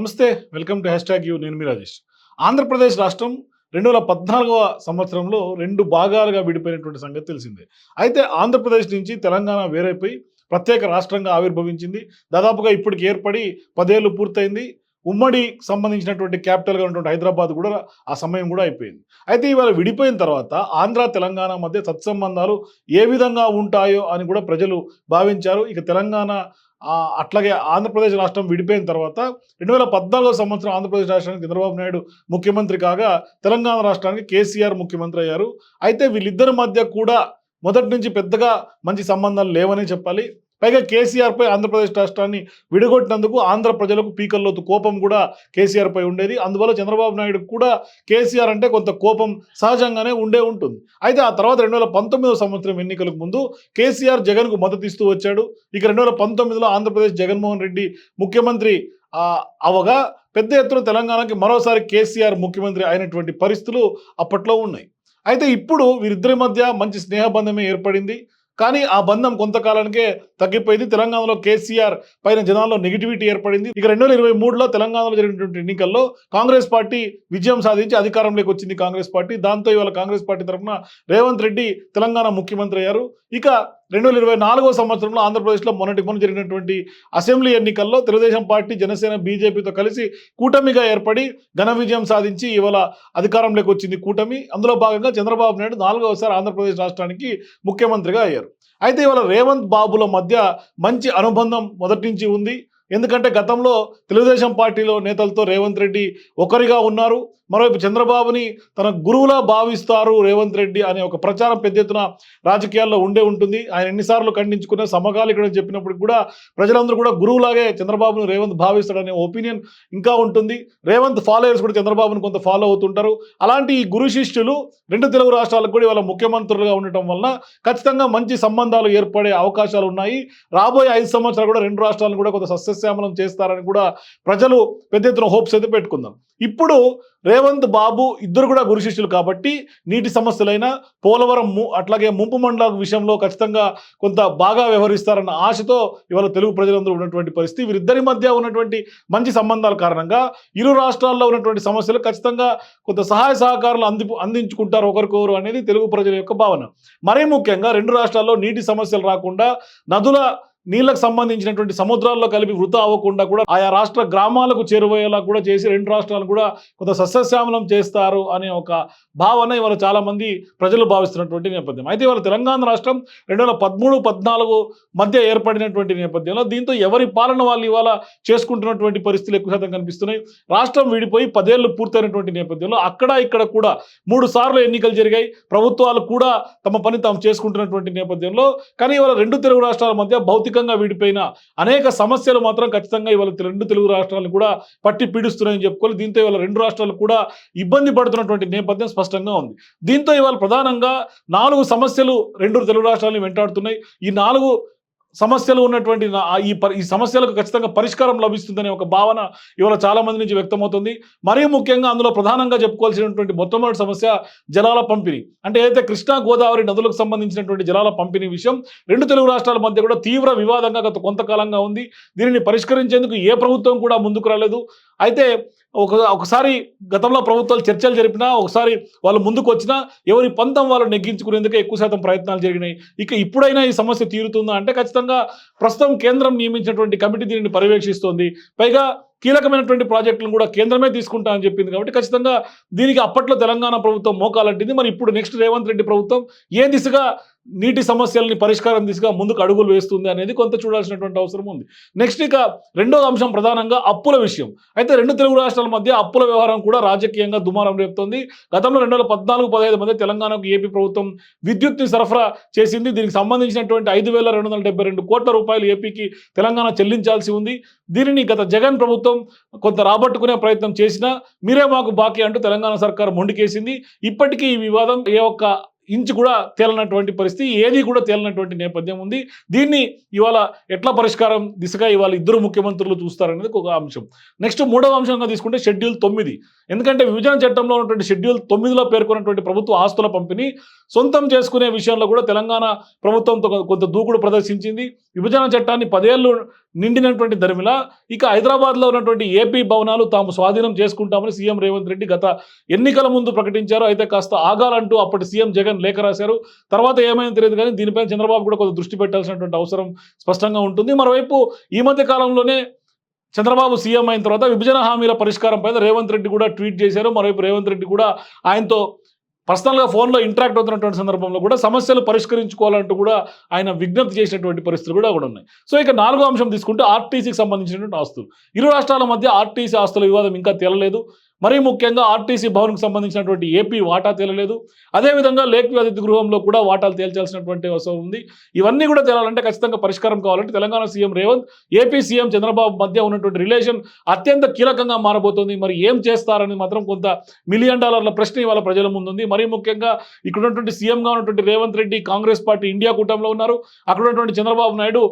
నమస్తే welcome to hash tag U నేను మీ రాజేష్. ఆంధ్రప్రదేశ్ రాష్ట్రం రెండు వేల పద్నాలుగవ సంవత్సరంలో రెండు భాగాలుగా విడిపోయినటువంటి సంగతి తెలిసిందే. అయితే ఆంధ్రప్రదేశ్ నుంచి తెలంగాణ వేరైపోయి ప్రత్యేక రాష్ట్రంగా ఆవిర్భవించింది. దాదాపుగా ఇప్పటికి ఏర్పడి పదేళ్ళు పూర్తయింది. ఉమ్మడి సంబంధించినటువంటి క్యాపిటల్గా ఉన్నటువంటి హైదరాబాద్ కూడా ఆ సమయం కూడా అయిపోయింది. అయితే ఇవాళ విడిపోయిన తర్వాత ఆంధ్ర తెలంగాణ మధ్య సత్సంబంధాలు ఏ విధంగా ఉంటాయో అని కూడా ప్రజలు భావించారు. ఇక తెలంగాణ అట్లాగే ఆంధ్రప్రదేశ్ రాష్ట్రం విడిపోయిన తర్వాత రెండు వేల పద్నాలుగో సంవత్సరం ఆంధ్రప్రదేశ్ రాష్ట్రానికి చంద్రబాబు నాయుడు ముఖ్యమంత్రి కాగా తెలంగాణ రాష్ట్రానికి కేసీఆర్ ముఖ్యమంత్రి అయ్యారు. అయితే వీళ్ళిద్దరి మధ్య కూడా మొదటి నుంచి పెద్దగా మంచి సంబంధాలు లేవని చెప్పాలి. పైగా కేసీఆర్పై ఆంధ్రప్రదేశ్ రాష్ట్రాన్ని విడగొట్టినందుకు ఆంధ్ర ప్రజలకు పీకల్లోతు కోపం కూడా కేసీఆర్ పై ఉండేది. అందువల్ల చంద్రబాబు నాయుడు కూడా కేసీఆర్ అంటే కొంత కోపం సహజంగానే ఉండే ఉంటుంది. అయితే ఆ తర్వాత రెండు వేల పంతొమ్మిదవ సంవత్సరం ఎన్నికలకు ముందు కేసీఆర్ జగన్కు మద్దతు ఇస్తూ వచ్చాడు. ఇక రెండు వేల పంతొమ్మిదిలో ఆంధ్రప్రదేశ్ జగన్మోహన్ రెడ్డి ముఖ్యమంత్రి అవగా పెద్ద ఎత్తున తెలంగాణకి మరోసారి కేసీఆర్ ముఖ్యమంత్రి అయినటువంటి పరిస్థితులు అప్పట్లో ఉన్నాయి. అయితే ఇప్పుడు వీరిద్దరి మధ్య మంచి స్నేహబంధమే ఏర్పడింది. కానీ ఆ బంధం కొంతకాలానికే తగ్గిపోయింది. తెలంగాణలో కేసీఆర్ పైన జనాల్లో నెగిటివిటీ ఏర్పడింది. ఇక రెండు వేల ఇరవై మూడులో తెలంగాణలో జరిగినటువంటి ఎన్నికల్లో కాంగ్రెస్ పార్టీ విజయం సాధించి అధికారంలోకి వచ్చింది కాంగ్రెస్ పార్టీ. దాంతో ఇవాళ కాంగ్రెస్ పార్టీ తరఫున రేవంత్ రెడ్డి తెలంగాణ ముఖ్యమంత్రి అయ్యారు. ఇక రెండు వేల ఇరవై నాలుగో సంవత్సరంలో ఆంధ్రప్రదేశ్లో మొన్నటి మొన్న జరిగినటువంటి అసెంబ్లీ ఎన్నికల్లో తెలుగుదేశం పార్టీ జనసేన బీజేపీతో కలిసి కూటమిగా ఏర్పడి ఘన విజయం సాధించి ఇవాళ అధికారంలోకి వచ్చింది కూటమి. అందులో భాగంగా చంద్రబాబు నాయుడు నాలుగవసారి ఆంధ్రప్రదేశ్ రాష్ట్రానికి ముఖ్యమంత్రిగా అయ్యారు. అయితే ఇవాళ రేవంత్ బాబుల మధ్య మంచి అనుబంధం మొదటి నుంచి ఉంది. ఎందుకంటే గతంలో తెలుగుదేశం పార్టీలో నేతలతో రేవంత్ రెడ్డి ఒకరిగా ఉన్నారు. మరోవైపు చంద్రబాబుని తన గురువులా భావిస్తారు రేవంత్ రెడ్డి అనే ఒక ప్రచారం పెద్ద ఎత్తున రాజకీయాల్లో ఉండే ఉంటుంది. ఆయన ఎన్నిసార్లు ఖండించుకున్న సమకాలీకరణ చెప్పినప్పుడు కూడా ప్రజలందరూ కూడా గురువులాగే చంద్రబాబును రేవంత్ భావిస్తాడనే ఒపీనియన్ ఇంకా ఉంటుంది. రేవంత్ ఫాలోయర్స్ కూడా చంద్రబాబును కొంత ఫాలో అవుతుంటారు. అలాంటి ఈ గురు శిష్యులు రెండు తెలుగు రాష్ట్రాలకు కూడా ఇవాళ ముఖ్యమంత్రులుగా ఉండటం వలన ఖచ్చితంగా మంచి సంబంధాలు ఏర్పడే అవకాశాలు ఉన్నాయి. రాబోయే ఐదు సంవత్సరాలు కూడా రెండు రాష్ట్రాలను కూడా కొంత సస్యశ్యామలం చేస్తారని కూడా ప్రజలు పెద్ద ఎత్తున హోప్స్ అయితే పెట్టుకుందాం. ఇప్పుడు రేవంత్ బాబు ఇద్దరు కూడా గురు శిష్యులు కాబట్టి నీటి సమస్యలైన పోలవరం అట్లాగే ముంపు మండలాల విషయంలో ఖచ్చితంగా కొంత బాగా వ్యవహరిస్తారన్న ఆశతో ఇవాళ తెలుగు ప్రజలందరూ ఉన్నటువంటి పరిస్థితి. వీరిద్దరి మధ్య ఉన్నటువంటి మంచి సంబంధాల కారణంగా ఇరు రాష్ట్రాల్లో ఉన్నటువంటి సమస్యలు ఖచ్చితంగా కొంత సహాయ సహకారాలు అంది అందించుకుంటారు ఒకరికొకరు అనేది తెలుగు ప్రజల యొక్క భావన. మరీ ముఖ్యంగా రెండు రాష్ట్రాల్లో నీటి సమస్యలు రాకుండా నదుల నీళ్ళకు సంబంధించినటువంటి సముద్రాల్లో కలిపి వృధా అవ్వకుండా కూడా ఆయా రాష్ట్ర గ్రామాలకు చేరువయ్యేలా కూడా చేసి రెండు రాష్ట్రాలు కూడా కొంత సస్యశ్యామలం చేస్తారు అనే ఒక భావన ఇవాళ చాలా మంది ప్రజలు భావిస్తున్నటువంటి నేపథ్యం. అయితే ఇవాళ తెలంగాణ రాష్ట్రం రెండు వేల పదమూడు పద్నాలుగు మధ్య ఏర్పడినటువంటి నేపథ్యంలో దీంతో ఎవరి పాలన వాళ్ళు ఇవాళ చేసుకుంటున్నటువంటి పరిస్థితులు ఎక్కువ శాతం కనిపిస్తున్నాయి. రాష్ట్రం విడిపోయి పదేళ్ళు పూర్తయినటువంటి నేపథ్యంలో అక్కడ ఇక్కడ కూడా మూడు సార్లు ఎన్నికలు జరిగాయి. ప్రభుత్వాలు కూడా తమ పని తాము చేసుకుంటున్నటువంటి నేపథ్యంలో. కానీ ఇవాళ రెండు తెలుగు రాష్ట్రాల మధ్య భౌతిక ఆర్థికంగా విడిపోయిన అనేక సమస్యలు మాత్రం ఖచ్చితంగా ఇవాళ రెండు తెలుగు రాష్ట్రాలను కూడా పట్టి పీడిస్తున్నాయని చెప్పుకోవాలి. దీంతో ఇవాళ రెండు రాష్ట్రాలు కూడా ఇబ్బంది పడుతున్నటువంటి నేపథ్యం స్పష్టంగా ఉంది. దీంతో ఇవాళ ప్రధానంగా నాలుగు సమస్యలు రెండు తెలుగు రాష్ట్రాలను వెంటాడుతున్నాయి. ఈ నాలుగు సమస్యలు ఉన్నటువంటి ఈ ఈ సమస్యలకు ఖచ్చితంగా పరిష్కారం లభిస్తుందనే ఒక భావన ఇవాళ చాలా మంది నుంచి వ్యక్తమవుతుంది. మరీ ముఖ్యంగా అందులో ప్రధానంగా చెప్పుకోవాల్సినటువంటి మొట్టమొదటి సమస్య జలాల పంపిణీ. అంటే ఏదైతే కృష్ణా గోదావరి నదులకు సంబంధించినటువంటి జలాల పంపిణీ విషయం రెండు తెలుగు రాష్ట్రాల మధ్య కూడా తీవ్ర వివాదంగా గత కొంతకాలంగా ఉంది. దీనిని పరిష్కరించేందుకు ఏ ప్రభుత్వం కూడా ముందుకు రాలేదు. అయితే ఒక ఒకసారి గతంలో ప్రభుత్వాలు చర్చలు జరిపినా ఒకసారి వాళ్ళు ముందుకు వచ్చినా ఎవరి పంతం వాళ్ళు నెగ్గించుకునేందుకే ఎక్కువ శాతం ప్రయత్నాలు జరిగినాయి. ఇక ఇప్పుడైనా ఈ సమస్య తీరుతుందా? అంటే ఖచ్చితంగా ప్రస్తుతం కేంద్రం నియమించినటువంటి కమిటీ దీనిని పర్యవేక్షిస్తోంది. పైగా కీలకమైనటువంటి ప్రాజెక్టులను కూడా కేంద్రమే తీసుకుంటా అని చెప్పింది కాబట్టి ఖచ్చితంగా దీనికి అప్పట్లో తెలంగాణ ప్రభుత్వం మోకాలంటింది మరి ఇప్పుడు నెక్స్ట్ రేవంత్ రెడ్డి ప్రభుత్వం ఏ దిశగా నీటి సమస్యల్ని పరిష్కారం దిశగా ముందుకు అడుగులు వేస్తుంది అనేది కొంత చూడాల్సినటువంటి అవసరం ఉంది. నెక్స్ట్ ఇక రెండో అంశం ప్రధానంగా అప్పుల విషయం. అయితే రెండు తెలుగు రాష్ట్రాల మధ్య అప్పుల వ్యవహారం కూడా రాజకీయంగా దుమారం రేపుతోంది. గతంలో రెండు వేల పద్నాలుగు పదహైదు మధ్య తెలంగాణకు ఏపీ ప్రభుత్వం విద్యుత్ని సరఫరా చేసింది. దీనికి సంబంధించినటువంటి ఐదు వేల రెండు వందల డెబ్బై రెండు కోట్ల రూపాయలు ఏపీకి తెలంగాణ చెల్లించాల్సి ఉంది. దీనిని గత జగన్ ప్రభుత్వం కొంత రాబట్టుకునే ప్రయత్నం చేసినా మీరే మాకు బాకీ అంటూ తెలంగాణ సర్కార్ మొండికేసింది. ఇప్పటికీ ఈ వివాదం ఏ ఒక్క ఇంచు కూడా తేలనటువంటి పరిస్థితి ఏది కూడా తేలనటువంటి నేపథ్యం ఉంది. దీన్ని ఇవాళ ఎట్లా పరిష్కారం దిశగా ఇవాళ ఇద్దరు ముఖ్యమంత్రులు చూస్తారనేది ఒక అంశం. నెక్స్ట్ మూడవ అంశంగా తీసుకుంటే షెడ్యూల్ తొమ్మిది. ఎందుకంటే విభజన చట్టంలో ఉన్నటువంటి షెడ్యూల్ తొమ్మిదిలో పేర్కొన్నటువంటి ప్రభుత్వ ఆస్తుల పంపిణీ సొంతం చేసుకునే విషయంలో కూడా తెలంగాణ ప్రభుత్వంతో కొంత దూకుడు ప్రదర్శించింది. విభజన చట్టాన్ని పదేళ్ళు నిండినటువంటి దరిమిల ఇక హైదరాబాద్లో ఉన్నటువంటి ఏపీ భవనాలు తాము స్వాధీనం చేసుకుంటామని సీఎం రేవంత్ రెడ్డి గత ఎన్నికల ముందు ప్రకటించారు. అయితే కాస్త ఆగాలంటూ అప్పటి సీఎం జగన్ లేఖ రాశారు. తర్వాత ఏమైందో తెలియదు కానీ దీనిపైన చంద్రబాబు కూడా కొంత దృష్టి పెట్టాల్సినటువంటి అవసరం స్పష్టంగా ఉంటుంది. మరోవైపు ఈ మధ్య కాలంలోనే చంద్రబాబు సీఎం అయిన తర్వాత విభజన హామీల పరిష్కారం పైన రేవంత్ రెడ్డి కూడా ట్వీట్ చేశారు. మరోవైపు రేవంత్ రెడ్డి కూడా ఆయనతో పర్సనల్గా ఫోన్లో ఇంటరాక్ట్ అవుతున్నటువంటి సందర్భంలో కూడా సమస్యలు పరిష్కరించుకోవాలంటూ కూడా ఆయన విజ్ఞప్తి చేసినటువంటి పరిస్థితులు కూడా అక్కడ ఉన్నాయి. సో ఇక నాలుగో అంశం తీసుకుంటే ఆర్టీసీకి సంబంధించినటువంటి ఆస్తులు. ఇరు రాష్ట్రాల మధ్య ఆర్టీసీ ఆస్తుల వివాదం ఇంకా తేలలేదు. మరీ ముఖ్యంగా ఆర్టీసీ భవన్కు సంబంధించినటువంటి ఏపీ వాటా తేలలేదు. అదేవిధంగా లేక్ అతిథి గృహంలో కూడా వాటాలు తేల్చాల్సినటువంటి అవసరం ఉంది. ఇవన్నీ కూడా తేలాలంటే ఖచ్చితంగా పరిష్కారం కావాలంటే Telangana CM Revanth AP CM Chandrababu మధ్య ఉన్నటువంటి రిలేషన్ అత్యంత కీలకంగా మారబోతోంది. మరి ఏం చేస్తారని మాత్రం కొంత మిలియన్ డాలర్ల ప్రశ్న ఇవాళ ప్రజల ముందుంది. మరీ ముఖ్యంగా ఇక్కడ ఉన్నటువంటి సీఎంగా ఉన్నటువంటి రేవంత్ రెడ్డి కాంగ్రెస్ పార్టీ ఇండియా కూటమిలో ఉన్నారు. అక్కడ ఉన్నటువంటి చంద్రబాబు నాయుడు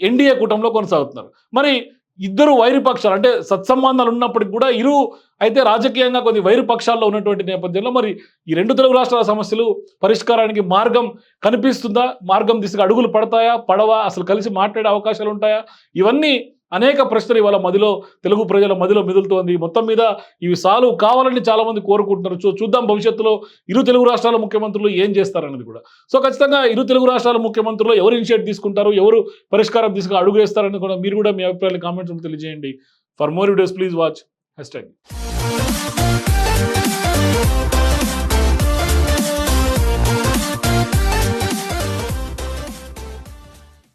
ఎన్డీఏ కూటమిలో కొనసాగుతున్నారు. మరి ఇద్దరు వైరుపక్షాలు అంటే సత్సంబంధాలు ఉన్నప్పటికి కూడా ఇరు అయితే రాజకీయంగా కొద్ది వైరు పక్షాల్లో ఉన్నటువంటి నేపథ్యంలో మరి ఈ రెండు తెలుగు రాష్ట్రాల సమస్యలు పరిష్కారానికి మార్గం కనిపిస్తుందా? మార్గం దిశగా అడుగులు పడతాయా? పడవా? అసలు కలిసి మాట్లాడే అవకాశాలు ఉంటాయా? ఇవన్నీ అనేక ప్రశ్నలు ఇవాళ మదిలో తెలుగు ప్రజల మదిలో మెదులుతోంది. మొత్తం మీద ఇవి సాల్వ్ కావాలని చాలామంది కోరుకుంటున్నారు. చూ చూద్దాం భవిష్యత్తులో ఇరు తెలుగు రాష్ట్రాల ముఖ్యమంత్రులు ఏం చేస్తారనేది కూడా. సో ఖచ్చితంగా ఇరు తెలుగు రాష్ట్రాల ముఖ్యమంత్రులు ఎవరు ఇనిషియేట్ తీసుకుంటారు ఎవరు పరిష్కారం తీసుకుని అడుగు వేస్తారని కూడా మీరు కూడా మీ అభిప్రాయాలు కామెంట్స్ తెలియజేయండి. For more videos please watch hash